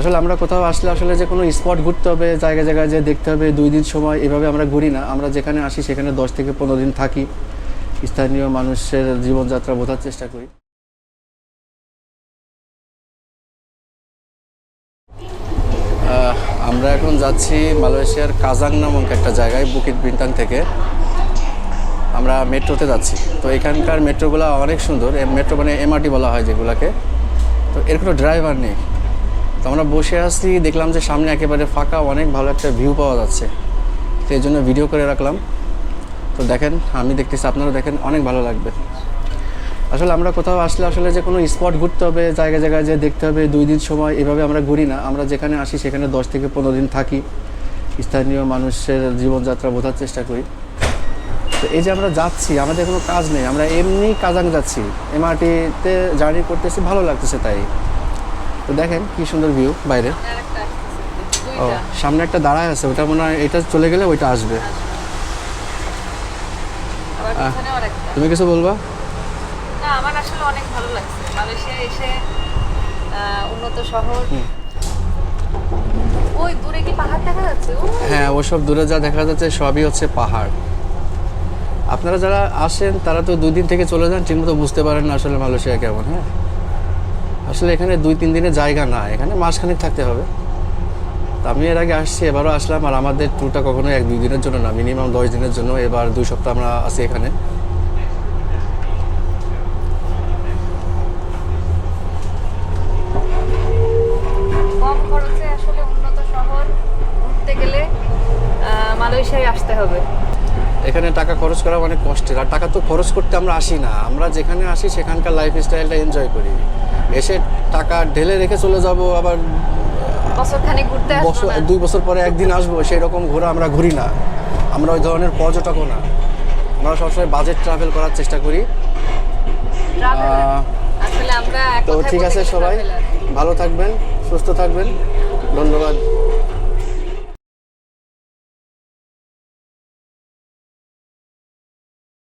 আসলে আমরা কোথাও আসলে আসলে যে কোনো স্পট ঘুরতে হবে জায়গা জায়গায় যে দেখতে হবে, দুই দিন সময় এভাবে আমরা ঘুরি না। আমরা যেখানে আসি সেখানে দশ থেকে পনেরো দিন থাকি। স্থানীয় মানুষের জীবনযাত্রা বোঝার চেষ্টা করি। আমরা এখন যাচ্ছি মালয়েশিয়ার কাজাং নামক একটা জায়গায় বুকিট বিন্টাং থেকে। আমরা মেট্রোতে যাচ্ছি। তো এখানকার মেট্রোগুলো অনেক সুন্দর। মেট্রো মানে এমআরটি বলা হয় যেগুলোকে। তো এর কোনো ড্রাইভার নেই। তো আমরা বসে আছি, দেখলাম যে সামনে একেবারে ফাঁকা, অনেক ভালো একটা ভিউ পাওয়া যাচ্ছে। এই জন্য ভিডিও করে রাখলাম। তো দেখেন, আমি দেখতেছি আপনারা দেখেন, অনেক ভালো লাগবে। আসলে আমরা কোথাও আসলে আসলে যে কোনো স্পট ঘুরতে হবে, জায়গা জায়গায় যে দেখতে হবে, দুই দিন সময় এভাবে আমরা ঘুরি না। আমরা যেখানে আসি, সেখানে দশ থেকে পনেরো দিন থাকি। স্থানীয় মানুষের জীবনযাত্রা বোঝার চেষ্টা করি। তো এই যে আমরা যাচ্ছি, আমাদের কোনো কাজ নেই। আমরা এমনি কাজাং যাচ্ছি। এমআরটিতে জার্নি করতেছি, ভালো লাগতেছে তাই। তো দেখেন কি সুন্দর ভিউ বাইরে। ও সামনে একটা দাঁড়ায় আছে ওটা মনে হয় এটা চলে গেলে ওইটা আসবে। তুমি কিছু বলবা? না আমার আসলে অনেক ভালো লাগছে। মালয়েশিয়া এসে উন্নত শহর। ওই দূরে কি পাহাড় দেখা যাচ্ছে? ও হ্যাঁ ওসব দূরে যা দেখা যাচ্ছে সবই হচ্ছে পাহাড়। আপনারা যারা আসেন তারা তো দুই দিন থেকে চলে যান ঠিকমতো বুঝতে পারেন না আসলে মালয়েশিয়া কেমন হ্যাঁ? আসলে এখানে দুই তিন দিনের জায়গা না এখানে মাসখানেক থাকতে হবে। তা আমি এর আগে আসছি এবারও আসলাম আর আমাদের ট্যুরটা কখনো এক দুই দিনের জন্য না মিনিমাম দশ দিনের জন্য এবার দুই সপ্তাহ আমরা আছি এখানে। মালয়েশিয়ায় আসতে হবে। এখানে টাকা খরচ করা অনেক কষ্টের আর টাকা তো খরচ করতে আমরা আসি না। আমরা যেখানে আসি সেখানকার লাইফ স্টাইলটা এনজয় করি। এসে টাকা ঢেলে রেখে চলে যাব আবার বছর দুই বছর পরে একদিন আসব সেই রকম ঘোরা আমরা ঘুরি না। আমরা ওই ধরনের পর্যটকও না। আমরা সবসময় বাজেট ট্রাভেল করার চেষ্টা করি। তো ঠিক আছে সবাই। ভালো থাকবেন সুস্থ থাকবেন। ধন্যবাদ।